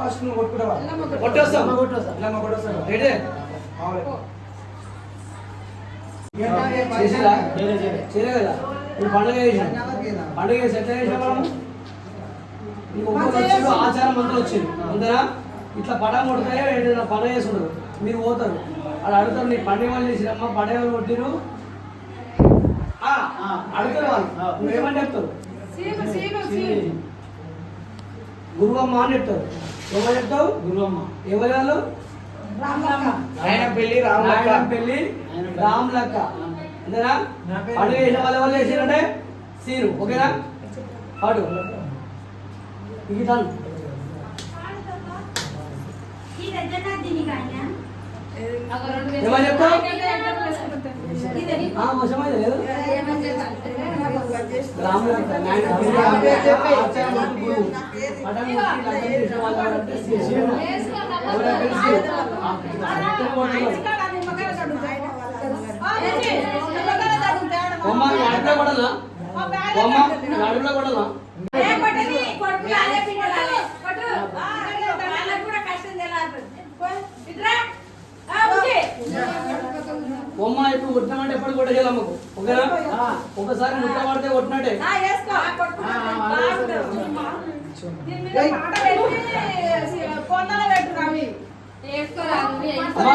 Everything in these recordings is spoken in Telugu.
ఫస్ట్ నువ్వు కొట్టుకుంటావా? కొట్టేస్తాం. రెడీ? ఇప్పుడు పండుగ చేసాం పండుగ చేసి ఎట్లా చేసాం. మనం ఈ ఒక్కొక్క వచ్చిండు ఆచారం అంతా వచ్చింది అంతేనా ఇట్లా పటం కొడితే ఏదైనా పండుగ చేసుకుంటారు మీరు పోతారు. అక్కడ అడుగుతారు నీ పండుగ వాళ్ళు చేసిరమ్మా పండుగ వాళ్ళు కొట్టిరు ఆ, అడుగుతారు వాళ్ళు. నువ్వేమని చెప్తారు. గురువమ్మ అని చెప్తారు. ఎవరు చెప్తావు? గురువమ్మ. ఎవరు వాళ్ళు? ఆయన పెళ్ళి రామలక్క. పెళ్ళి రామ్ లక్క అంతేనా? పండుగ చేసిన వాళ్ళు ఎవరు చేసిరంటే సీరు ఓకేనా? పాడు. ఇది తను మంత్రి గురువు. పటం కొట్టి లగ్గం చేసిన వాళ్ళు బొమ్మ ఇప్పుడు కొట్టినామంటే ఎప్పుడు కొట్టగలం అమ్మకు. ఓకేనా ఒకసారి ముట్ట పడితే కొట్టినట్టే. అమ్మా.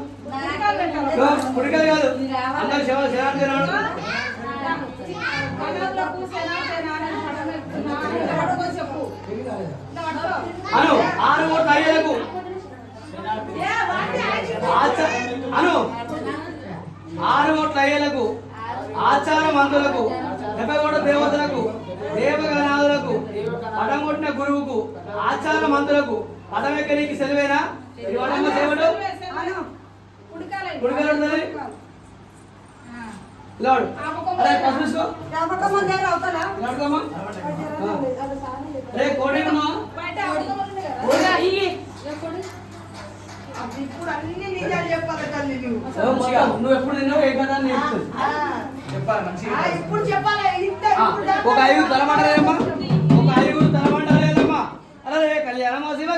అను ఆరు ఓట్లు అయ్యేలకు అను ఆరు ఓట్ల అయ్యేలకు ఆచార మందులకు దెబ్బగొట్ట దేవతలకు దేవగణాదులకు పటం గురువుకు ఆచార మందులకు పదమెక్కడికి సెలవేనా ఇవాళమ్మ దేవుడు కుడికాలు ఉండాలి అరే పసుపు తీసుకో. లాడుకోమ్మా రే కోడి ఉన్నావా ఇప్పుడు అన్ని నిజాలు చెప్పాలి తల్లి నువ్వు ఓ, మొత్తం నువ్వు ఎప్పుడు తిన్నావు ఏ కదా అని చెప్తుంది చెప్పాలి మంచిగా ఆ, ఇప్పుడు చెప్పాలి. ఇంత ఆ, ఇప్పుడు దాకా- ఒక తలమంటారేమ్మా ఒక ఐదుగురు తలమంటారేమ్మా అరే కళ్యాణమా శివ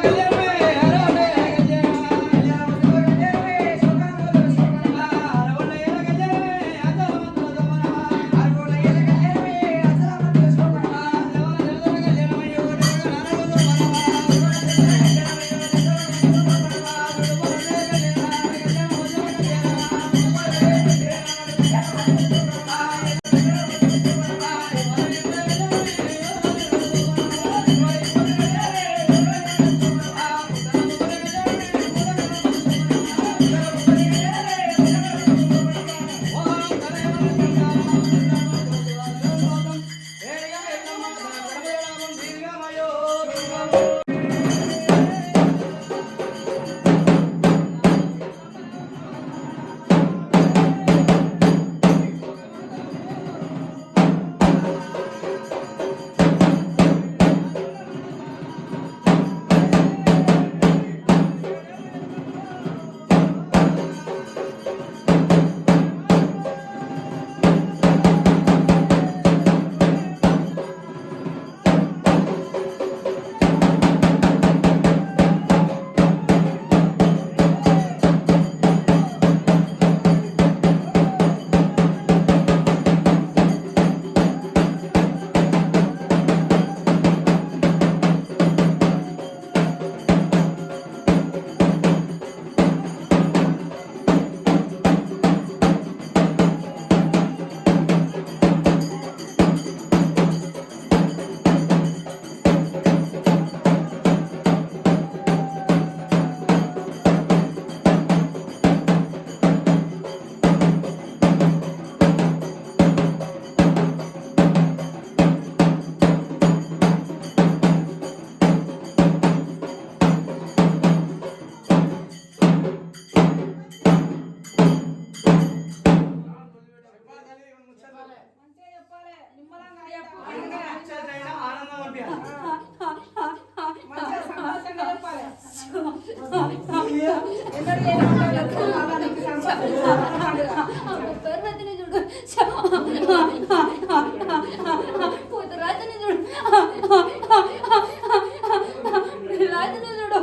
చూడు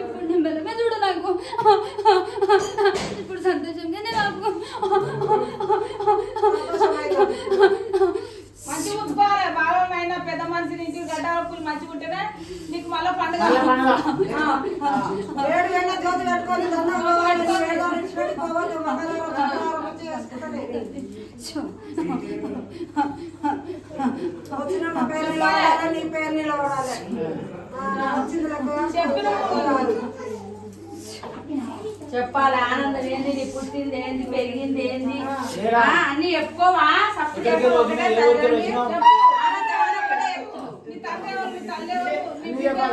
ఇప్పుడు నేను బలమే నా పేరు నిలబడాలి. చెప్పాలి ఆనందం ఏంది నీ పుట్టింది ఏంది పెరిగింది ఏంది? అన్ని చెప్పుకోవా? సప్పు తల్లి. నీ నీ తల్లి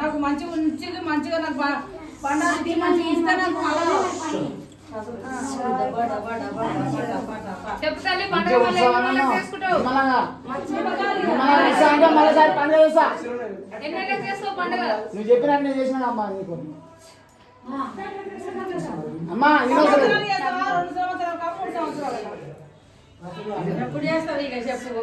నాకు మంచిగా ఉంచి మంచిగా నాకు తీ మంచిగా ఇస్తే నాకు చెప్పు తల్లి పండుగ మళ్ళీ చేసుకుంటావు చేస్తావు పండుగ? నువ్వు చెప్పినట్టు నేను చేసిన అమ్మా నీకు. అమ్మా ఈరోజు సంవత్సరాలు చేస్తావా? రెండు సంవత్సరాలు కాదు, మూడు సంవత్సరాలు. కాదు. ఎప్పుడు చేస్తావు ఇక చెప్పు.